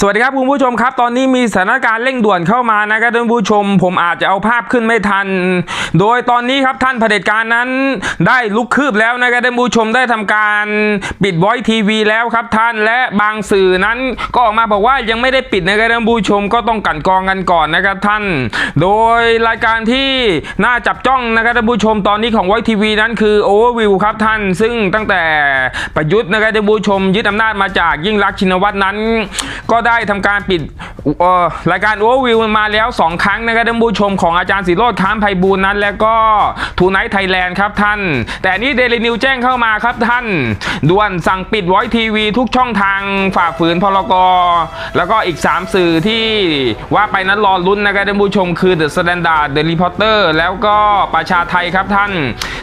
สวัสดีครับคุณผู้ชมครับ ตอนนี้มีสถานการณ์เร่งด่วนเข้ามานะครับท่านผู้ชม ผมอาจจะเอาภาพขึ้นไม่ทัน โดยตอนนี้ครับท่านเผด็จการนั้น ได้ลุกคืบแล้วนะครับท่านผู้ชมได้ทำการปิดไวทีวีแล้วครับท่านและบางสื่อนั้นก็ออกมาบอกว่ายังไม่ได้ปิดนะครับท่านผู้ชมก็ต้องกันกองกันก่อนนะครับท่าน โดยรายการที่น่าจับจ้องนะครับท่านผู้ชมตอนนี้ของไวทีวีนั้นคือโอเวอร์วิวครับท่าน ซึ่งตั้งแต่ประยุทธ์นะครับท่านผู้ชมยึดอำนาจมาจากยิ่งรักชินวัตรนั้น ก็ได้ทำการปิดรายการโอเวอร์วิวมาแล้ว 2 ครั้งนะครับท่านผู้ชมของอาจารย์สิโรธค้ามไพบูลนั้น แล้วก็ทูไนท์ไทยแลนด์ครับท่าน แต่นี่เดลินิวแจ้งเข้ามาครับท่าน ด่วนสั่งปิดไว้ทีวีทุกช่องทางฝ่าฝืนพรกแล้วก็อีก 3 สื่อที่ว่าไปนั้นรอลุ้นนะครับท่านผู้ชมคือ The Standard The Reporter แล้วก็ประชาไทยครับท่าน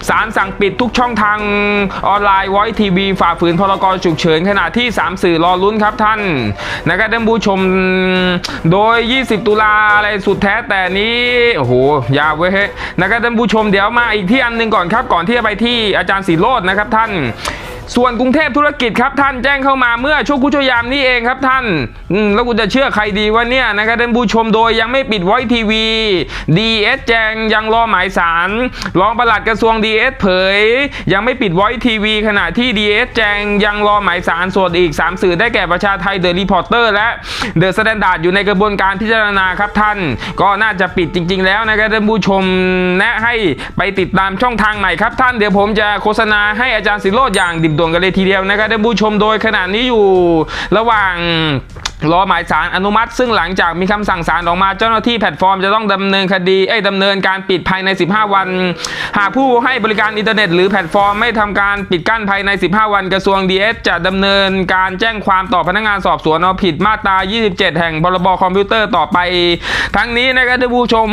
ศาลสั่งปิดทุกช่องทางออนไลน์ไว้ทีวีฝ่าฝืนพรกฉุกเฉินขณะที่ 3 สื่อรอลุ้นครับท่านนะครับท่านผู้ชม โดย 20 ตุลาอะไรสุดแท้แต่นี้ โอ้โห ยาวเว้ยนะครับท่านผู้ชมเดี๋ยวมาอีกที่อันหนึ่งก่อนครับ ก่อนที่จะไปที่อาจารย์สีโรจน์นะครับท่าน ส่วนกรุงเทพธุรกิจครับท่านแจ้งเข้ามาเมื่อช่วงกุชยามนี้เองครับท่านแล้วกูจะเชื่อใครดีวะเนี่ยนะครับท่านผู้ชมโดยยังไม่ปิดไว้ทีวีดีเอสแจงยังรอหมายสารรองปลัดกระทรวงดีเอสเผย ยังไม่ปิดไว้ทีวี ขณะที่ดีเอสแจงยังรอหมายสารส่วนอีก 3 สื่อได้แก่ประชาไทยเดอะรีพอร์เตอร์และเดอะสแตนดาร์ดอยู่ในกระบวนการพิจารณาครับท่าน ก็น่าจะปิดจริง ๆ แล้วนะครับท่านผู้ชมแนะให้ไปติดตามช่องทางใหม่ครับท่านเดี๋ยวผมจะโฆษณาให้อาจารย์สิโรจน์อย่างดิบด่วนกันเลยทีเดียวนะครับท่านผู้ชมโดยขณะนี้อยู่ระหว่าง รอหมายสารอนุมัติ ซึ่งหลังจากมีคำสั่งศาลออกมาเจ้าหน้าที่แพลตฟอร์มจะต้องดำเนินคดีเอ้ยดำเนินการปิดภายใน 15 วัน หากผู้ให้บริการอินเทอร์เน็ตหรือแพลตฟอร์มไม่ทำการปิดกั้นภายใน 15 วันกระทรวงดีเอสจะดำเนินการแจ้งความต่อพนักงานสอบสวนเอาผิดมาตรา 27 แห่งพรบคอมพิวเตอร์ต่อไป ทั้งนี้นะครับท่านผู้ชม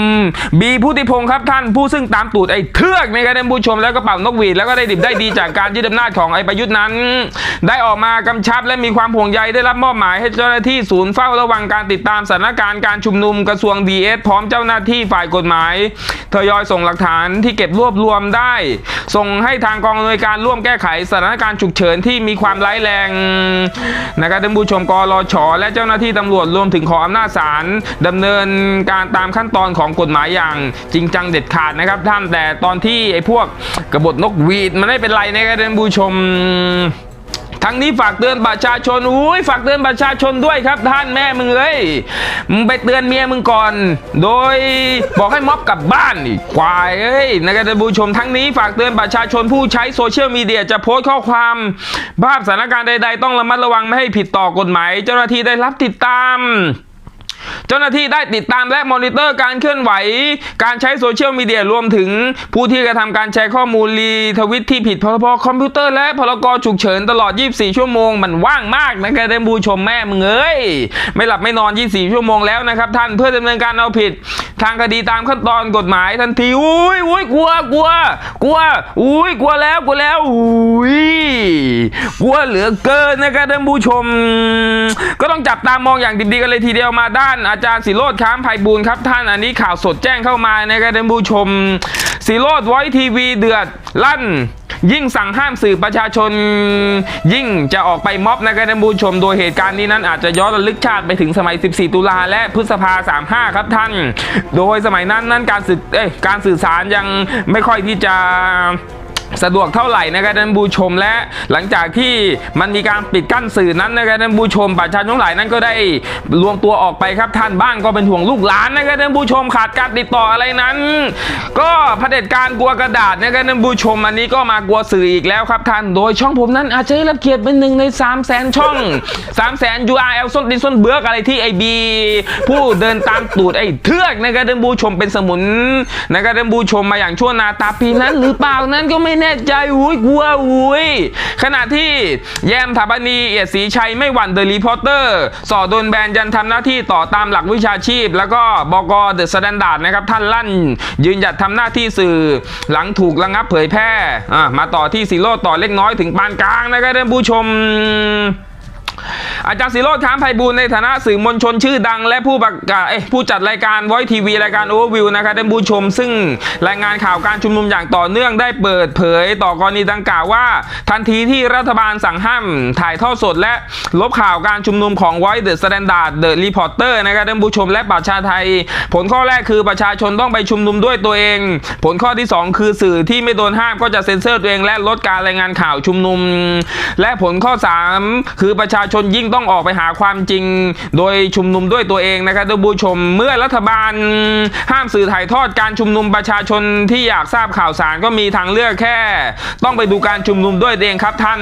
บีผู้ติพงศ์ครับท่านผู้ซึ่งตามตูดไอ้เทือกนะครับท่านผู้ชมแล้วก็เป่านกหวีดแล้วก็ได้ดิบได้ดีจากการยึดอำนาจของไอ้ประยุทธ์นั้น ได้ออกมากำชับและมีความห่วงใยได้รับมอบหมายให้เจ้าหน้าที่ศูนย์เฝ้าระวังการติดตามสถานการณ์การชุมนุมกระทรวงดีเอสพร้อมเจ้าหน้าที่ฝ่ายกฎหมายทยอยส่งหลักฐานที่เก็บรวบรวมได้ ส่งให้ทางกองอำนวยการร่วมแก้ไขสถานการณ์ฉุกเฉินที่มีความร้ายแรงนะครับท่านผู้ชมกรชและเจ้าหน้าที่ตำรวจรวมถึงขออำนาจศาลดำเนินการตามขั้นตอนของกฎหมายอย่างจริงจังเด็ดขาดนะครับท่านแต่ตอนที่ไอ้พวกกบฏนกหวีดมันไม่เป็นไรนะครับท่านผู้ชม ทั้งนี้ฝากเตือนประชาชนอุ้ยฝากเตือนประชาชนด้วยครับ ท่านแม่มึงเอ้ยมึงไปเตือนเมียมึงก่อน โดยบอกให้ม็อบกลับบ้านอีกควายเอ้ยนะครับท่านผู้ชมทั้งนี้ฝากเตือนประชาชนผู้ใช้โซเชียลมีเดียจะโพสต์ข้อความภาพสถานการณ์ใด ๆ ต้องระมัดระวังไม่ให้ผิดต่อกฎหมาย เจ้าหน้าที่ได้รับติดตาม เจ้าหน้าที่ได้ติดตามและมอนิเตอร์การเคลื่อนไหว การใช้โซเชียลมีเดียรวมถึงผู้ที่กระทำการแชร์ข้อมูลรีทวิตที่ผิดพรบคอมพิวเตอร์และพรกฉุกเฉินตลอด 24 ชั่วโมงมันว่างมากนะครับท่านผู้ชมแม่มึงเอ้ยไม่หลับไม่นอน 24 ชั่วโมงแล้วนะครับท่านเพื่อดำเนินการเอาผิด ทางคดีตามขั้นตอนกฎหมายทันทีอุ้ยอุ้ยกลัวกลัวกลัวอุ้ยกลัวแล้วกลัวแล้วอุ้ยกลัวเหลือเกินนะครับท่านผู้ชม ก็ต้องจับตามองอย่างดีๆกันเลยทีเดียวมาได้านอาจารย์สิโรธค้ามไพบูลครับท่านอันนี้ข่าวสดแจ้งเข้ามานะครับท่านผู้ชมสิโรธไว้ทีวีเดือดลั่น ยิ่งสั่งห้ามสื่อประชาชน ยิ่งจะออกไปม็อบนะครับท่านผู้ชม โดยเหตุการณ์นี้นั้นอาจจะย้อนระลึกชาติไปถึงสมัย 14 ตุลาและพฤษภา 35 ครับท่าน โดยสมัยนั้นนั้นการสื่อการสื่อสารยังไม่ค่อยที่จะ สะดวกเท่าไหร่นะครับท่านผู้ชมและหลังจากที่มันมีการปิดกั้นสื่อนั้นนะครับท่านผู้ชมประชาชนทั้งหลายนั้นก็ได้รวมตัวออกไปครับท่านบ้างก็เป็นห่วงลูกหลานนะครับท่านผู้ชมขาดการติดต่ออะไรนั้น ก็เผด็จการกลัวกระดาษนะครับท่านผู้ชมอันนี้ก็มากลัวสื่ออีกแล้วครับท่านโดยช่องผมนั้นอาจจะได้รับเกียรติเป็นหนึ่งใน 3 0 0แสนช่อง 3 0 0แสน URL ส้นดินส้นเบือกอะไรที่ไอบีผู้เดินตามตูดไอ้เทือกนะครับท่านผู้ชมเป็นสมุนนะครับท่านผู้ชมมาอย่างชั่วนาตาปีนั้นหรือเปล่านั้นก็ไม่แน่ใจอุ้ยกลัวอุ้ยขณะที่แยมถาปนีเอียดศรีชัยไม่หวั่นเดอะรีพอร์เตอร์ สอดโดนแบนยันทำหน้าที่ต่อตามหลักวิชาชีพ แล้วก็บกเดอะสแตนดาร์ดนะครับท่านลั่น ยืนหยัดทำหน้าที่สื่อหลังถูกระงับเผยแพร่มาต่อที่สีโรดต่อเล็กน้อยถึงปานกลางนะครับท่านผู้ชม อาจารย์ศิโรธค้ามไพบูลในฐานะสื่อมวลชนชื่อดัง และผู้ประกาศผู้จัดรายการไวทีวีรายการโอเวอร์วิวนะครับท่านผู้ชม ซึ่งรายงานข่าวการชุมนุมอย่างต่อเนื่องได้เปิดเผยต่อกรณีดังกล่าวว่า ทันทีที่รัฐบาลสั่งห้ามถ่ายทอดสด และลบข่าวการชุมนุมของไวเดอะสแตนดาร์ดเดอะรีพอร์เตอร์นะครับท่านผู้ชมและประชาไทย ผลข้อแรกคือประชาชนต้องไปชุมนุมด้วยตัวเอง ผลข้อที่ 2 คือสื่อที่ไม่โดนห้ามก็จะเซ็นเซอร์ตัวเอง และลดการรายงานข่าวชุมนุม และผลข้อ 3 คือประชาชนยิ่งต้องออกไปหาความจริง โดยชุมนุมด้วยตัวเองนะครับท่านผู้ชม เมื่อรัฐบาลห้ามสื่อถ่ายทอดการชุมนุมประชาชนที่อยากทราบข่าวสารก็มีทางเลือกแค่ ต้องไปดูการชุมนุมด้วยตัวเองครับท่าน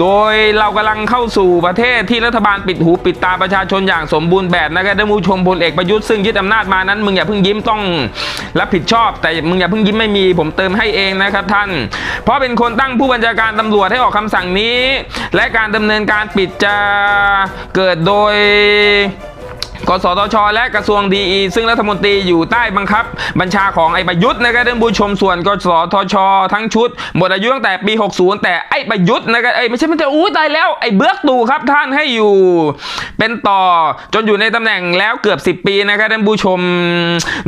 โดยเรากำลังเข้าสู่ประเทศที่รัฐบาลปิดหูปิดตาประชาชนอย่างสมบูรณ์แบบนะครับท่านผู้ชมพลเอกประยุทธ์ซึ่งยึดอำนาจมานั้น มึงอย่าเพิ่งยิ้มต้องรับผิดชอบ แต่มึงอย่าเพิ่งยิ้มไม่มี ผมเติมให้เองนะครับท่าน เพราะเป็นคนตั้งผู้บัญชาการตำรวจให้ออกคำสั่งนี้ และการดำเนินการปิดจะเกิดโดย กสทช และกระทรวงดีอีซึ่งรัฐมนตรีอยู่ใต้บังคับ บัญชาของไอ้ประยุทธ์นะครับท่านผู้ชมส่วนกสทช ทั้งชุดหมดอายุตั้งแต่ปี 60 แต่ไอ้ประยุทธ์นะครับเอ้ไม่ใช่ไม่ใช่อู้ตายแล้วไอ้เบื้อกตู่ครับท่านให้อยู่ เป็นต่อจนอยู่ในตำแหน่งแล้วเกือบ 10 ปีนะครับท่านผู้ชม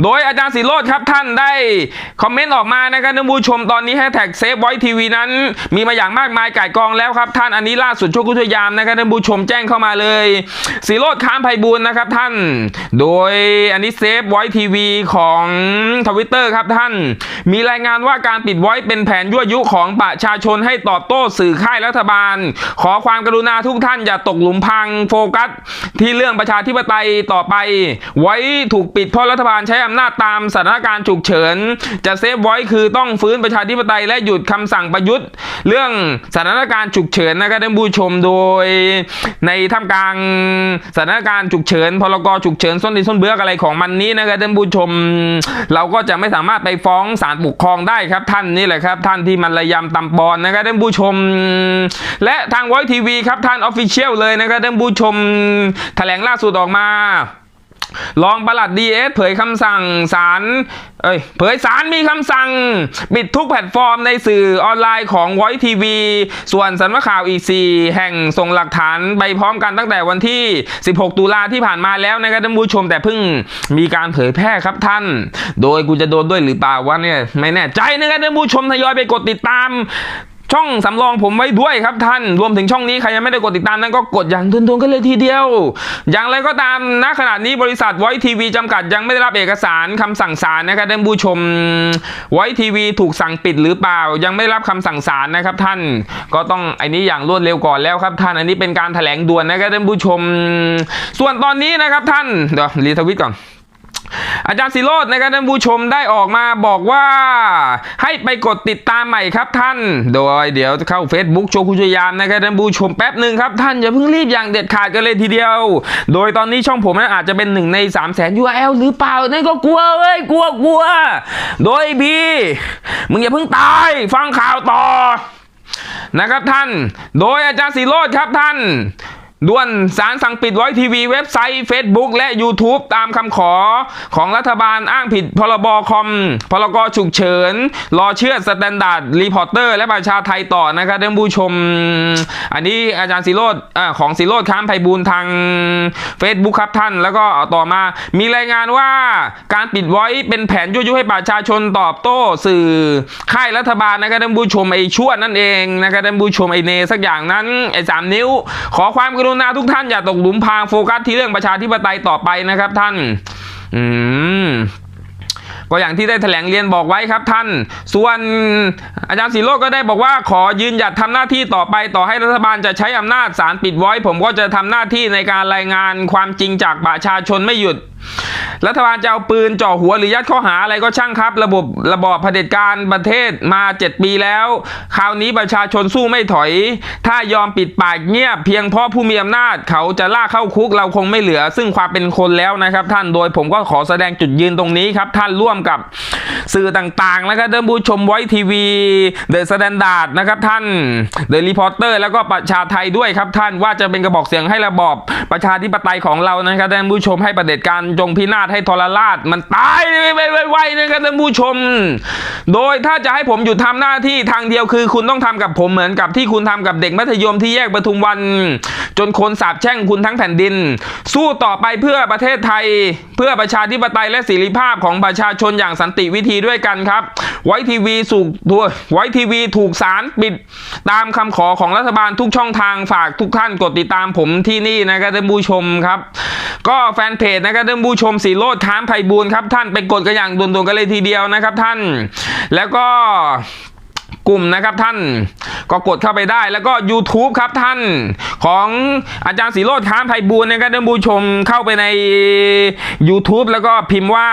โดยอาจารย์สิโรธครับท่านได้คอมเมนต์ออกมานะครับท่านผู้ชมตอนนี้แฮชแท็กเซฟไว้ทีวีนั้น มีมาอย่างมากมายก่ายกองแล้วครับท่านอันนี้ล่าสุดช่วคุทยามนะครับท่านผู้ชมแจ้งเข้ามาเลยสิโรธค้ามไพบูลนะครับท่านโดยอันนี้เซฟไว้ทีวีของทวิตเตอร์ครับท่าน มีรายงานว่าการปิดไว้เป็นแผนยั่วยุของประชาชนให้ตอบโต้สื่อค่ายรัฐบาล ขอความกรุณาทุกท่านอย่าตกหลุมพรางโฟกัส ที่เรื่องประชาธิปไตยต่อไป ไว้ถูกปิดเพราะรัฐบาลใช้อำนาจตามสถานการณ์ฉุกเฉิน จะเซฟไว้คือต้องฟื้นประชาธิปไตยและหยุดคำสั่งประยุทธ์ เรื่องสถานการณ์ฉุกเฉินนะครับท่านผู้ชมโดย ในท่ามกลางสถานการณ์ฉุกเฉินพรกฉุกเฉินส้นตีนส้นเบื้อกอะไรของมันนี้นะครับท่านผู้ชม เราก็จะไม่สามารถไปฟ้องศาลปกครองได้ครับท่านนี่แหละครับ ท่านที่มันระยำตำปอนนะครับท่านผู้ชม และทางไวทีวีครับท่านออฟฟิเชียลเลยนะครับท่านผู้ชมแถลงล่าสุดออกมา รองปลัดดีเอสเผยคำสั่งศาลเอ้ยเผยศาลมีคำสั่งปิดทุกแพลตฟอร์มในสื่อออนไลน์ของไวทีวีส่วนสำนักข่าวอีก4แห่งส่งหลักฐานไปพร้อมกันตั้งแต่วันที่ 16 ตุลาที่ผ่านมาแล้วนะครับท่านผู้ชมแต่เพิ่งมีการเผยแพร่ครับท่าน โดยกูจะโดนด้วยหรือเปล่าวะเนี่ยไม่แน่ใจนะครับท่านผู้ชมทยอยไปกดติดตาม ช่องสำรองผมไว้ด้วยครับท่าน รวมถึงช่องนี้ใครยังไม่ได้กดติดตามนั้นก็กดอย่างทุนๆกันเลยทีเดียว อย่างไรก็ตามณขณะนี้บริษัทไว้ทีวีจำกัดยังไม่ได้รับเอกสารคำสั่งศาลนะครับท่านผู้ชมไว้ทีวีถูกสั่งปิดหรือเปล่า ยังไม่ได้รับคำสั่งศาลนะครับท่าน ก็ต้องไอ้นี้อย่างรวดเร็วก่อนแล้วครับท่าน อันนี้เป็นการแถลงด่วนนะครับท่านผู้ชม ส่วนตอนนี้นะครับท่านเดี๋ยวรีทวิตก่อน อาจารย์สิโรจน์นะครับท่านผู้ชมได้ออกมาบอกว่าให้ไปกดติดตามใหม่ครับท่าน โดยเดี๋ยวเข้า Facebook โชคุชยามนะครับท่านผู้ชมแป๊บหนึ่งครับท่านอย่าเพิ่งรีบอย่างเด็ดขาดกันเลยทีเดียว โดยตอนนี้ช่องผมนั้นอาจจะเป็นหนึ่งใน3 0 0 0 0 URL หรือเปล่า นั่นก็กลัวเว้ยกลัวกลัว โดยบีมึงอย่าเพิ่งตายฟังข่าวต่อนะครับท่าน โดยอาจารย์สีโรดครับท่าน ด่วนสารสั่งปิดไว้ทีวีเว็บไซต์ Facebook และ YouTube ตามคำขอของรัฐบาลอ้างผิดพรบคอม พรกฉุกเฉิน รอเชื่อสแตนดาร์ดรีพอร์เตอร์และประชาไทยต่อนะครับท่านผู้ชม อันนี้อาจารย์สิโรดอ่าของสิโรดค้ามไพบูลทาง Facebook ครับท่าน แล้วก็ต่อมา มีรายงานว่าการปิดไว้เป็นแผนยั่วยุให้ประชาชนตอบโต้สื่อค่ายรัฐบาลนะครับท่านผู้ชมไอ้ชั่วนั่นเองนะครับท่านผู้ชมไอ้เนสักอย่างนั้นไอ้สามนิ้ว ขอความกรุณาทุกท่านอย่าตกหลุมพรางโฟกัสที่เรื่องประชาธิปไตยต่อไปนะครับท่าน อืมก็อย่างที่ได้แถลงเรียนบอกไว้ครับท่าน ส่วนอาจารย์ศิโรก็ได้บอกว่าขอยืนหยัดทำหน้าที่ต่อไปต่อให้รัฐบาลจะใช้อำนาจศาลปิดไว้ ผมก็จะทำหน้าที่ในการรายงานความจริงจากประชาชนไม่หยุดรัฐบาลจะเอาปืนจ่อหัวหรือยัดข้อหาอะไรก็ช่างครับ ระบบระบอบเผด็จการประเทศมา 7 ปีแล้ว คราวนี้ประชาชนสู้ไม่ถอย ถ้ายอมปิดปากเงียบเพียงเพราะผู้มีอำนาจเขาจะล่าเข้าคุกเราคงไม่เหลือ ซึ่งความเป็นคนแล้วนะครับ ท่านโดยผมก็ขอแสดงจุดยืนตรงนี้ครับ ท่านร่วมกับสื่อต่างๆนะครับท่านผู้ชมไว้ทีวีเดอะสแตนดาร์ดนะครับท่านเดอะรีพอร์เตอร์แล้วก็ประชาไทยด้วยครับท่านว่าจะเป็นกระบอกเสียงให้ระบอบประชาธิปไตยของเรานะครับท่านผู้ชมให้ประเด็จการจงพินาศให้ทรราชมันตายไวๆนะครับท่านผู้ชม โดยถ้าจะให้ผมหยุดทำหน้าที่ทางเดียวคือ คุณต้องทำกับผมเหมือนกับที่คุณทำกับเด็กมัธยมที่แยกปทุมวัน จนคนสาบแช่งคุณทั้งแผ่นดิน สู้ต่อไปเพื่อประเทศไทย เพื่อประชาธิปไตยและเสรีภาพของประชาชนอย่างสันติวิธีด้วยกันครับ ไว้ทีวีสูกตัวไว้ทีวีถูกสารปิดตามคำขอของรัฐบาลทุกช่องทางฝากทุกท่านกดติดตามผมที่นี่นะครับท่านผู้ชมครับ ก็แฟนเพจนะครับท่านผู้ชมสีโรดค้ามไพบูลครับท่านไปกดกันอย่างด่วนๆกันเลยทีเดียวนะครับท่าน แล้วก็ กลุ่มนะครับท่านก็กดเข้าไปได้แล้วก็ YouTube ครับท่านของอาจารย์สีโรดค้ามไพบูลนะครับท่านผู้ชมเข้าไปใน YouTube แล้วก็พิมพ์ว่า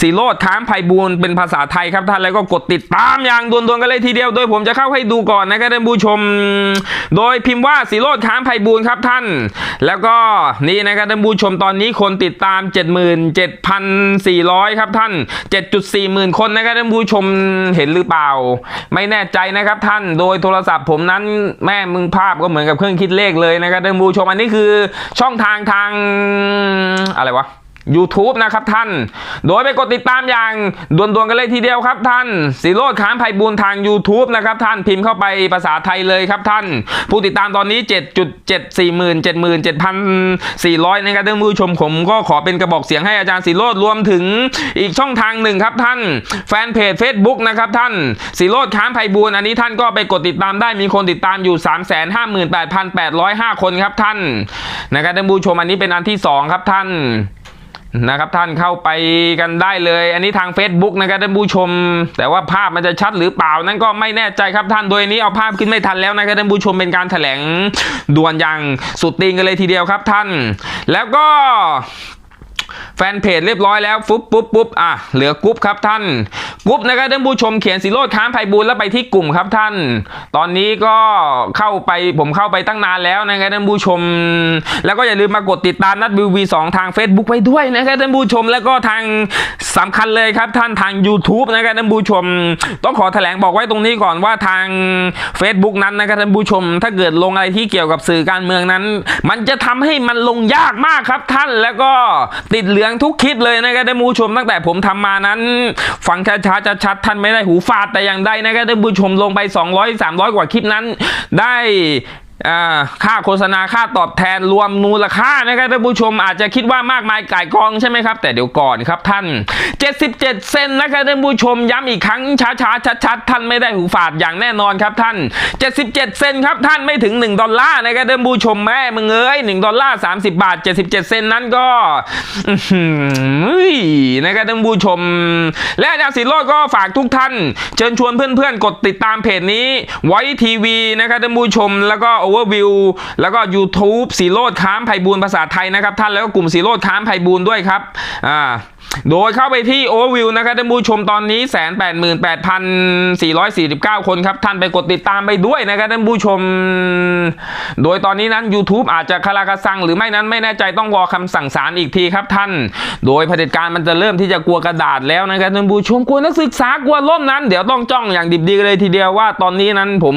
สีโรดค้ามไพบูลเป็นภาษาไทยครับท่านแล้วก็กดติดตามอย่างด่วนๆกันเลยทีเดียวโดยผมจะเข้าให้ดูก่อนนะครับท่านผู้ชม โดยพิมพ์ว่าสีโรดค้ามไพบูลครับท่าน แล้วก็นี่นะครับท่านผู้ชมตอนนี้คนติดตาม 77,400 ครับท่าน 7.4หมื่นคนนะครับท่านผู้ชมเห็นหรือเปล่า ไม่แน่ใจจนะครับท่านโดยโทรศัพท์ผมนั้นแม่มึงภาพก็เหมือนกับเครื่องคิดเลขเลยนะครับท่านผู้ชมอันนี้คือช่องทางทางอะไรวะ YouTube นะครับท่าน โดยไปกดติดตามอย่างด่วนๆกันเลยทีเดียวครับท่านสีโรดค้ามไพบูลทาง YouTube นะครับท่านพิมพ์เข้าไปภาษาไทยเลยครับท่าน ผู้ติดตามตอนนี้ 7.7 4 0 0 0 77,400นะครับท่านผู้ชมผมก็ขอเป็นกระบอกเสียงให้อาจารย์สีโรดรวมถึงอีกช่องทางหนึ่งครับท่าน แฟนเพจ Facebook นะครับท่านสีโรดค้ามไพบูลอันนี้ท่านก็ไปกดติดตามได้มีคนติดตามอยู่ 358,805 คนครับท่านนะครับท่านผู้ชมอันนี้เป็นอันที่สองครับท่าน นะครับท่านเข้าไปกันได้เลย อันนี้ทาง Facebook นะครับท่านผู้ชม แต่ว่าภาพมันจะชัดหรือเปล่านั่นก็ไม่แน่ใจครับท่านโดยนี้เอาภาพขึ้นไม่ทันแล้วนะครับท่านผู้ชมเป็นการแถลงด่วนอย่างสุดตีนกันเลยทีเดียวครับท่าน แล้วก็ แฟนเพจเรียบร้อยแล้วฟุบปุ๊บปุ๊บอะเหลือกรุ๊ปครับท่านกรุ๊ปนะครับท่านผู้ชมเขียนสีโรดค้ามไพบูลแล้วไปที่กลุ่มครับท่าน ตอนนี้ก็เข้าไปผมเข้าไปตั้งนานแล้วนะครับท่านผู้ชม แล้วก็อย่าลืมมากดติดตามนัดบิววีสองทาง Facebook ไว้ด้วยนะครับท่านผู้ชมแล้วก็ทางสำคัญเลยครับท่านทาง YouTube นะครับท่านผู้ชม ต้องขอแถลงบอกไว้ตรงนี้ก่อนว่าทาง Facebook นั้นนะครับท่านผู้ชม ถ้าเกิดลงอะไรที่เกี่ยวกับสื่อการเมืองนั้น มันจะทำให้มันลงยากมากครับท่านแล้วก็ติดเหลืองทุกคลิปเลยนะครับท่านผู้ชมตั้งแต่ผมทำมานั้น ฟังช้าๆชัดๆท่านไม่ได้หูฟาดแต่อย่างใดนะครับท่านผู้ชมลงไป 200 300 กว่าคลิปนั้น ได้ ค่าโฆษณาค่าตอบแทนรวมมูลค่านะครับท่านผู้ชมอาจจะคิดว่ามากมายก่ายกองใช่ไหมครับ แต่เดี๋ยวก่อนครับท่าน 77 เซนนะครับท่านผู้ชมย้ำอีกครั้งช้าๆชัดๆท่านไม่ได้หูฝาดอย่างแน่นอนครับท่าน 77 เซนครับท่านไม่ถึง 1 ดอลลาร์นะครับท่านผู้ชมแม่มึงเอ้ย1ดอลลาร์30 บาท 77 เซนนั้นก็อื้อหือนะครับท่านผู้ชม และอาจารย์สิโรจน์ก็ฝากทุกท่าน เชิญชวนเพื่อนๆ กดติดตามเพจนี้ไว้ทีวีนะครับท่านผู้ชมแล้วก็โอเวอร์วิวแล้วก็ YouTube สีโรดค้ามไพบูลภาษาไทยนะครับท่านแล้วก็กลุ่มสีโรดค้ามไพบูลด้วยครับอ่า โดยเข้าไปที่ Overview นะครับท่านผู้ชมตอนนี้188,449คนครับ ท่านไปกดติดตามไปด้วยนะครับท่านผู้ชม โดยตอนนี้นั้น YouTube อาจจะคาราคาซังหรือไม่นั้นไม่แน่ใจต้องรอคำสั่งศาลอีกทีครับท่าน โดยเผด็จการมันจะเริ่มที่จะกลัวกระดาษแล้วนะครับท่านผู้ชมกลัวนักศึกษากลัวล่มนั้น เดี๋ยวต้องจ้องอย่างดิบดีเลยทีเดียวว่าตอนนี้นั้นผม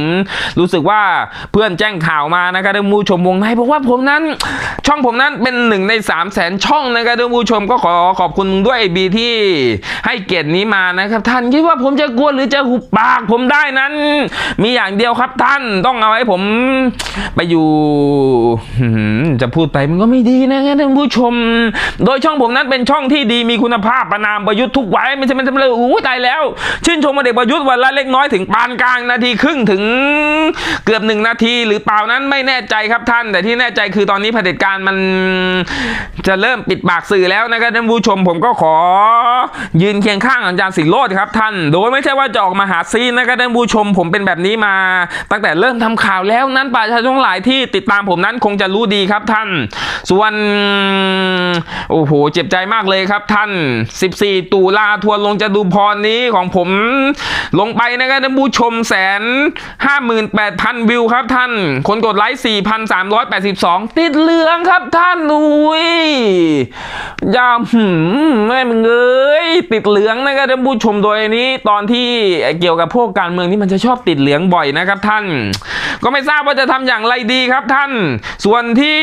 รู้สึกว่าเพื่อนแจ้งข่าวมานะครับท่านผู้ชมวงในบอกว่าผมนั้น ช่องผมนั้นเป็นหนึ่งใน3 0 0แสนช่องนะครับท่านผู้ชมก็ขอขอบคุณด้วยไอบีที่ให้เกียรตินี้มานะครับ ท่านคิดว่าผมจะกลัวหรือจะหุบปากผมได้นั้น มีอย่างเดียวครับท่านต้องเอาให้ผมไปอยู่จะพูดไปมันก็ไม่ดีนะครับท่านผู้ชม โดยช่องผมนั้นเป็นช่องที่ดีมีคุณภาพประนามประยุทธ์ทุกไว้ไม่ใช่ไม่ใช่เลยอู้ตายแล้ว ชื่นชมมาเด็กประยุทธ์วันละเล็กน้อยถึงปานกลางนาทีครึ่งถึงเกือบหนึ่งนาทีหรือเปล่านั้นไม่แน่ใจครับท่าน แต่ที่แน่ใจคือตอนนี้เผด็จการมันจะเริ่มปิดปากสื่อแล้วนะครับท่านผู้ชมผมก็ขอ ยืนเคียงข้างอาจารย์สิโรดครับท่าน โดยไม่ใช่ว่าจะออกมาหาซีนนะครับท่านผู้ชมผมเป็นแบบนี้มา ตั้งแต่เริ่มทำข่าวแล้วนั้นประชาชนหลายที่ติดตามผมนั้นคงจะรู้ดีครับท่าน ส่วน โอ้โห เจ็บใจมากเลยครับท่าน 14 ตุลาทัวร์ลงจะดูพรนี้ของผมลงไปนะครับท่านผู้ชมแสนห้าหมื่นแปดพันวิวครับท่าน คนกดไลค์4,382ติดเหลืองครับท่านอุ้ยยาหืมแม่มึงเอ้ยติดเหลืองนะครับท่านผู้ชมโดยอันนี้ ตอนที่เกี่ยวกับพวกการเมืองนี่มันจะชอบติดเหลืองบ่อยนะครับท่าน ก็ไม่ทราบว่าจะทำอย่างไรดีครับท่าน ส่วนที่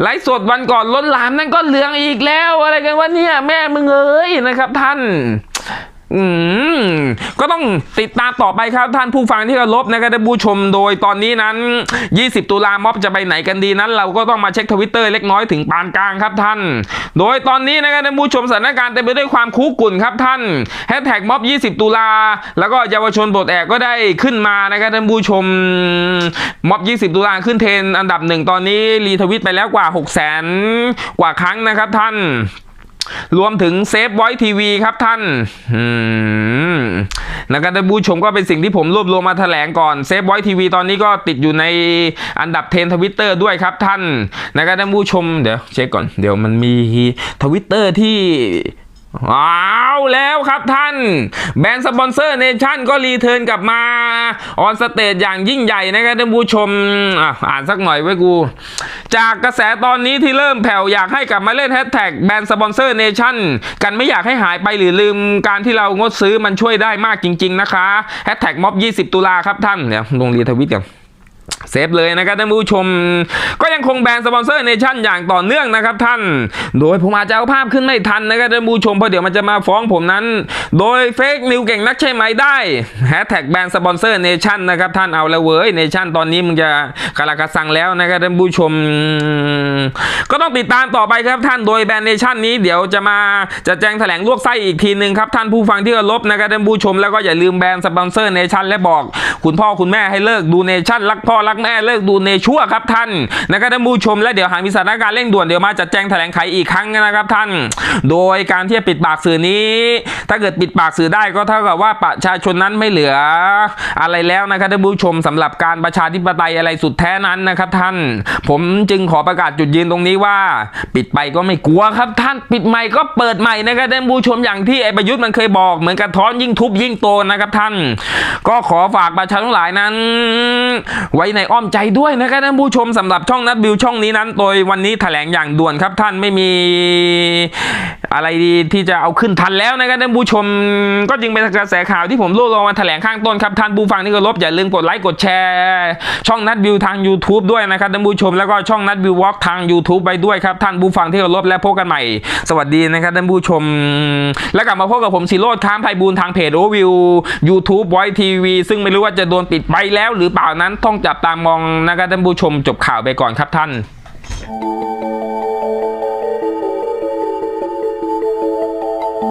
ไลฟ์สดวันก่อนล้นหลามนั่นก็เหลืองอีกแล้วอะไรกันวะเนี่ยแม่มึงเอ้ยนะครับท่าน อืมก็ต้องติดตามต่อไปครับท่านผู้ฟังที่เคารพนะครับท่านผู้ชมโดยตอนนี้นั้น 20 ตุลาม็อบจะไปไหนกันดีนั้น เราก็ต้องมาเช็คทวิตเตอร์เล็กน้อยถึงปานกลางครับท่าน โดยตอนนี้นะครับท่านผู้ชมสถานการณ์เต็มไปด้วยความคุกกุ่นครับท่านแฮชแท็กม็อบ 20 ตุลาแล้วก็เยาวชนบทแอกก็ได้ขึ้นมานะครับท่านผู้ชมม็อบ 20 ตุลาขึ้นเทรนอันดับหนึ่งตอนนี้รีทวิตไปแล้วกว่า 6 0 0 0 0 0กว่าครั้งนะครับท่าน รวมถึงเซฟไว้ทีวีครับท่านนะครับท่านผู้ชมก็เป็นสิ่งที่ผมรวบรวมมาแถลงก่อนเซฟไว้ทีวีตอนนี้ก็ติดอยู่ในอันดับเทรนทวิตเตอร์ด้วยครับท่านนะครับท่านผู้ชมเดี๋ยวเช็คก่อนเดี๋ยวมันมีทวิตเตอร์ที่ เอาแล้วครับท่าน แบรนด์สปอนเซอร์เนชั่นก็รีเทิร์นกลับมาออนสเตจอย่างยิ่งใหญ่นะครับท่านผู้ชมอ่อานสักหน่อยไว้กู จากกระแสตอนนี้ที่เริ่มแผ่วอยากให้กลับมาเล่นแฮชแท็กแบรนด์สปอนเซอร์เนชั่นกันไม่อยากให้หายไปหรือลืมการที่เรางดซื้อมันช่วยได้มากจริง ๆ นะคะแฮชแท็กม็อบ20 ตุลาครับท่านเดี๋ยวลงรีทวิตกัน เซฟเลยนะครับท่านผู้ชม ก็ยังคงแบนสปอนเซอร์เนชั่นอย่างต่อเนื่องนะครับท่าน โดยผมอาจจะเอาภาพขึ้นไม่ทันนะครับท่านผู้ชมเพราะเดี๋ยวมันจะมาฟ้องผมนั้น โดยเฟกนิวเก่งนักใช่ไหมได้แฮชแท็กแบนสปอนเซอร์เนชั่นนะครับท่านเอาล้วเว้ยเนชั่นตอนนี้มึงจะกระลากระสังแล้วนะครับท่านผู้ชม ก็ต้องติดตามต่อไปครับท่านโดยแบนเนชั่นนี้เดี๋ยวจะมาจะแจ้งแถลงลวกไส้อีกทีหนึ่งครับท่านผู้ฟังที่เคารพนะครับท่านผู้ชมแล้วก็อย่าลืมแบนสปอนเซอร์เนชั่นและบอก คุณพ่อคุณแม่ให้เลิกดูเนชั่นรักพ่อรักแม่เลิกดูเนชั่วครับท่านนะครับท่านผู้ชมและเดี๋ยวหากมีสถานการณ์เร่งด่วนเดี๋ยวมาจัดแจงแถลงไขอีกครั้งนะครับท่าน โดยการที่จะปิดปากสื่อนี้ ถ้าเกิดปิดปากสื่อได้ก็เท่ากับว่าประชาชนนั้นไม่เหลือ อะไรแล้วนะครับท่านผู้ชมสำหรับการประชาธิปไตยอะไรสุดแท้นั้นนะครับท่าน ผมจึงขอประกาศจุดยืนตรงนี้ว่า ปิดไปก็ไม่กลัวครับท่านปิดใหม่ก็เปิดใหม่นะครับท่านผู้ชมอย่างที่ไอ้ประยุทธ์มันเคยบอกเหมือนกระท้อนยิ่งทุบยิ่งโตนะครับท่าน ก็ขอฝากประชาชนหลายนั้น ไว้ในอ้อมใจด้วยนะครับท่านผู้ชมสำหรับช่องนัดบิวช่องนี้นั้น โดยวันนี้แถลงอย่างด่วนครับท่านไม่มี อะไรดีที่จะเอาขึ้นทันแล้วนะครับท่านผู้ชม ก็จึงเป็นกระแสข่าวที่ผมรวบรวมมาแถลงข้างต้นครับท่านผู้ฟังที่เคารพอย่าลืมกดไลค์กดแชร์ ช่องนัดบิวทาง YouTube ด้วยนะครับท่านผู้ชมแล้วก็ช่องนัดบิววอล์กทาง YouTube ไปด้วยครับท่านผู้ฟังที่เคารพและพบกันใหม่ สวัสดีนะครับท่านผู้ชม แล้วกลับมาพบกับผมสิโรดค้ามไพบูลทางเพจโอวิว YouTube ไวทีวีซึ่งไม่รู้ว่าจะโดนปิดไปแล้วหรือเปล่านั้นต้องจับตามองนะครับท่านผู้ชมจบข่าวไปก่อนครับท่าน